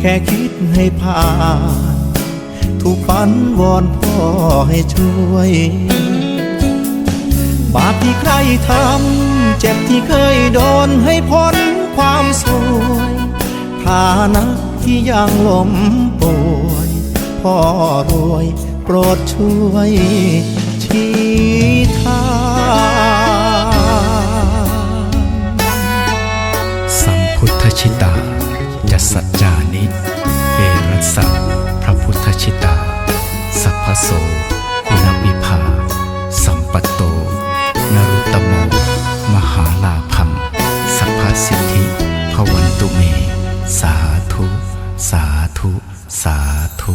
แค่คิดให้ผ่าน ถูกปันวอนพ่อให้ช่วย บาปที่ใครทำ เจ็บที่เคยโดนให้พ้นความสวยฐานะที่ยังล้มป่วยพ่อรวยโปรดช่วยชี้ทางสัมพุทธชิตาจะสัจจา นิเอรัสสะพระพุทธชิตา สัพพโสอุณวิภา สัมปัตโต นรุตตโม มหาลาพัง สัพพสิทธิพวันตุเม สาธุ สาธุ สาธุ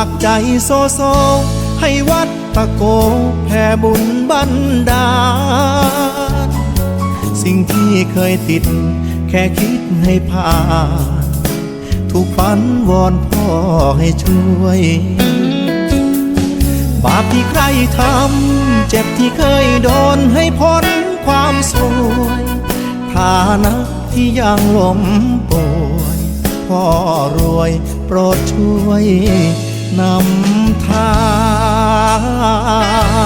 ากใจโซโซ ให้วัดตะโกแผ่บุญบันดาลสิ่งที่เคยติด แค่คิดให้ผ่านถูกฝันวอนพ่อให้ช่วย บาปที่ใครทำ เจ็บที่เคยโดนให้พ้นความสวยฐานะที่ยังล้มป่วยพ่อรวยโปรดช่วย นำทาง